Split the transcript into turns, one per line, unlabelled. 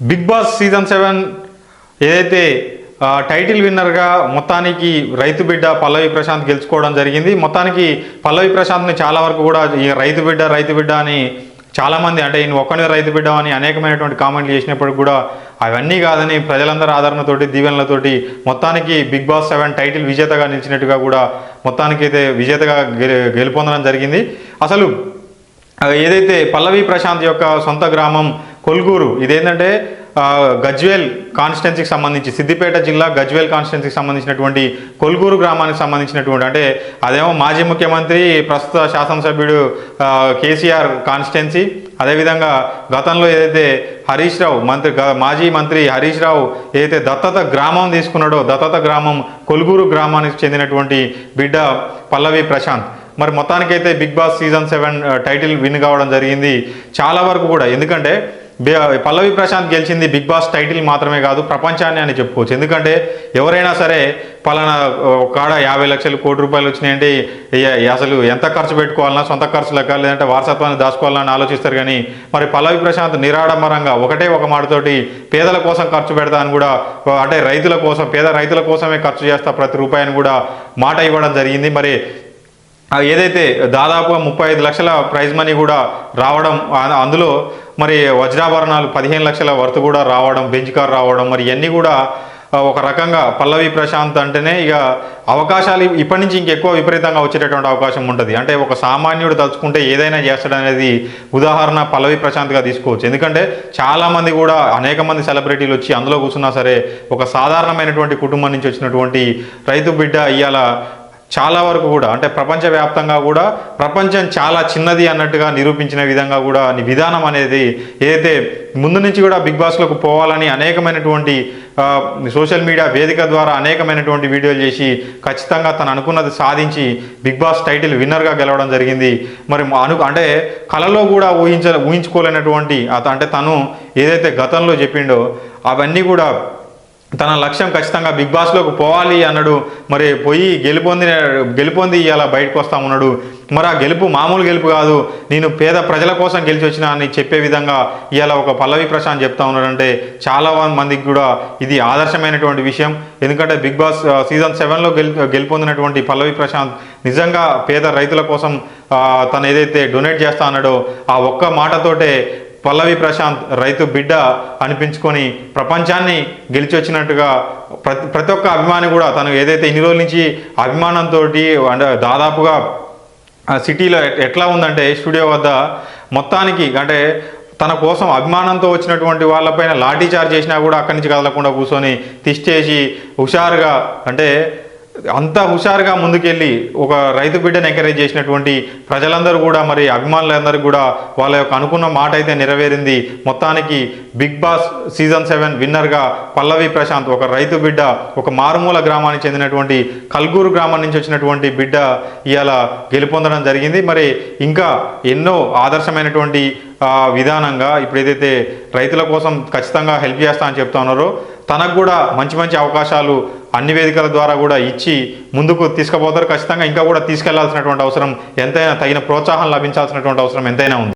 Big Boss season seven ఏదైతే title విన్నర్గా మొత్తానికి రైతు బిడ్డ పల్లవి ప్రశాంత్ గెలుచుకోవడం జరిగింది. మొత్తానికి పల్లవి ప్రశాంత్ని చాలా వరకు కూడా ఈ రైతు బిడ్డ రైతు బిడ్డ అని చాలామంది అంటే ఈయన ఒక్కనే రైతు బిడ్డ అని అనేకమైనటువంటి కామెంట్లు చేసినప్పటికి కూడా అవన్నీ కాదని ప్రజలందరి ఆదరణతోటి దీవెనలతోటి మొత్తానికి బిగ్ బాస్ సెవెన్ టైటిల్ విజేతగా నిలిచినట్టుగా కూడా మొత్తానికి అయితే విజేతగా గెలుపొందడం జరిగింది. అసలు ఏదైతే పల్లవి ప్రశాంత్ యొక్క సొంత గ్రామం కొల్గూరు. ఇదేంటంటే గజ్వేల్ కాన్స్టిట్యున్సీకి సంబంధించి సిద్దిపేట జిల్లా గజ్వేల్ కాన్స్టిట్యున్సీకి సంబంధించినటువంటి కొల్గూరు గ్రామానికి సంబంధించినటువంటి అంటే అదేమో మాజీ ముఖ్యమంత్రి ప్రస్తుత శాసనసభ్యుడు కేసీఆర్ కాన్స్టిట్యున్సీ. అదేవిధంగా గతంలో ఏదైతే హరీష్ రావు మంత్రి మాజీ మంత్రి హరీష్ రావు ఏదైతే దత్తత గ్రామం తీసుకున్నాడో దత్తత గ్రామం కొల్గూరు గ్రామానికి చెందినటువంటి బిడ్డ పల్లవి ప్రశాంత్. మరి మొత్తానికైతే Bigg Boss season seven title win కావడం జరిగింది చాలా వరకు కూడా. ఎందుకంటే పల్లవి ప్రశాంత్ గెలిచింది బిగ్ బాస్ టైటిల్ మాత్రమే కాదు ప్రపంచాన్ని అని చెప్పుకోవచ్చు. ఎందుకంటే ఎవరైనా సరే పలానా కాడ యాభై లక్షలు కోటి రూపాయలు వచ్చినాయంటే అసలు ఎంత ఖర్చు పెట్టుకోవాలన్నా సొంత ఖర్చు లెక్క లేదంటే వారసత్వాన్ని దాచుకోవాలని ఆలోచిస్తారు కానీ మరి పల్లవి ప్రశాంత్ నిరాడంబరంగా ఒకటే ఒక మాటతోటి పేదల కోసం ఖర్చు పెడతా అని కూడా అంటే రైతుల కోసం పేద రైతుల కోసమే ఖర్చు చేస్తా ప్రతి రూపాయిని కూడా మాట ఇవ్వడం జరిగింది. మరి ఏదైతే దాదాపుగా ముప్పై ఐదు లక్షల ప్రైజ్ మనీ కూడా రావడం అందులో మరి వజ్రాభరణాలు పదిహేను లక్షల వర్త్ కూడా రావడం బెంచ్ కార్ రావడం మరి ఇవన్నీ కూడా ఒక రకంగా పల్లవి ప్రశాంత్ అంటేనే ఇక అవకాశాలు ఇప్పటి నుంచి ఇంకెక్కువ విపరీతంగా వచ్చేటటువంటి అవకాశం ఉంటుంది. అంటే ఒక సామాన్యుడు తలుచుకుంటే ఏదైనా చేస్తాడనేది ఉదాహరణ పల్లవి ప్రశాంత్గా తీసుకోవచ్చు. ఎందుకంటే చాలామంది కూడా అనేక మంది సెలబ్రిటీలు వచ్చి అందులో కూర్చున్నా సరే ఒక సాధారణమైనటువంటి కుటుంబం నుంచి వచ్చినటువంటి రైతు బిడ్డ ఇవాళ చాలా వరకు కూడా అంటే ప్రపంచవ్యాప్తంగా కూడా ప్రపంచం చాలా చిన్నది అన్నట్టుగా నిరూపించిన విధంగా కూడా విధానం అనేది ఏదైతే ముందు నుంచి కూడా బిగ్ బాస్లోకి పోవాలని అనేకమైనటువంటి సోషల్ మీడియా వేదిక ద్వారా అనేకమైనటువంటి వీడియోలు చేసి ఖచ్చితంగా తను అనుకున్నది సాధించి బిగ్ బాస్ టైటిల్ విన్నర్గా గెలవడం జరిగింది. మరి మా అను అంటే కళలో కూడా ఊహించ ఊహించుకోలేనటువంటి అంటే తను ఏదైతే గతంలో చెప్పిండో అవన్నీ కూడా తన లక్ష్యం ఖచ్చితంగా బిగ్ బాస్లోకి పోవాలి అన్నాడు. మరి పోయి గెలుపొంది గెలుపొంది ఇలా బయటకు వస్తామన్నాడు మరి ఆ గెలుపు మామూలు గెలుపు కాదు. నేను పేద ప్రజల కోసం గెలిచి వచ్చిన అని చెప్పే విధంగా ఇవాళ ఒక పల్లవి ప్రశాంత్ చెప్తా ఉన్నాడంటే చాలా మందికి కూడా ఇది ఆదర్శమైనటువంటి విషయం. ఎందుకంటే బిగ్ బాస్ సీజన్ సెవెన్లో గెలు గెలుపొందినటువంటి పల్లవి ప్రశాంత్ నిజంగా పేద రైతుల కోసం తను ఏదైతే డొనేట్ చేస్తా అన్నాడో ఆ ఒక్క మాటతోటే పల్లవి ప్రశాంత్ రైతు బిడ్డ అనిపించుకొని ప్రపంచాన్ని గెలిచి వచ్చినట్టుగా ప్రతి ప్రతి ఒక్క అభిమాని కూడా తను ఏదైతే ఇన్ని రోజుల నుంచి అభిమానంతో అంటే దాదాపుగా సిటీలో ఎట్లా ఉందంటే స్టూడియో వద్ద మొత్తానికి అంటే తన కోసం అభిమానంతో వచ్చినటువంటి వాళ్ళపైన లాఠీ చార్జ్ చేసినా కూడా అక్కడి నుంచి కదలకుండా కూర్చొని తిష్టేసి హుషారుగా అంటే అంత హుషారుగా ముందుకెళ్ళి ఒక రైతు బిడ్డను ఎంకరేజ్ చేసినటువంటి ప్రజలందరూ కూడా మరి అభిమానులందరూ కూడా వాళ్ళ యొక్క అనుకున్న మాట అయితే నెరవేరింది. మొత్తానికి బిగ్ బాస్ సీజన్ సెవెన్ విన్నర్గా పల్లవి ప్రశాంత్ ఒక రైతు బిడ్డ ఒక మారుమూల గ్రామానికి చెందినటువంటి కల్గూరు గ్రామం నుంచి వచ్చినటువంటి బిడ్డ ఇవాళ గెలుపొందడం జరిగింది. మరి ఇంకా ఎన్నో ఆదర్శమైనటువంటి విధానంగా ఇప్పుడు ఏదైతే రైతుల కోసం ఖచ్చితంగా హెల్ప్ చేస్తా అని చెప్తా ఉన్నారో తనకు కూడా మంచి మంచి అవకాశాలు అన్ని వేదికల ద్వారా కూడా ఇచ్చి ముందుకు తీసుకుపోతారు. ఖచ్చితంగా ఇంకా కూడా తీసుకెళ్ళాల్సినటువంటి అవసరం ఎంతైనా తగిన ప్రోత్సాహం లభించాల్సినటువంటి అవసరం ఎంతైనా ఉంది.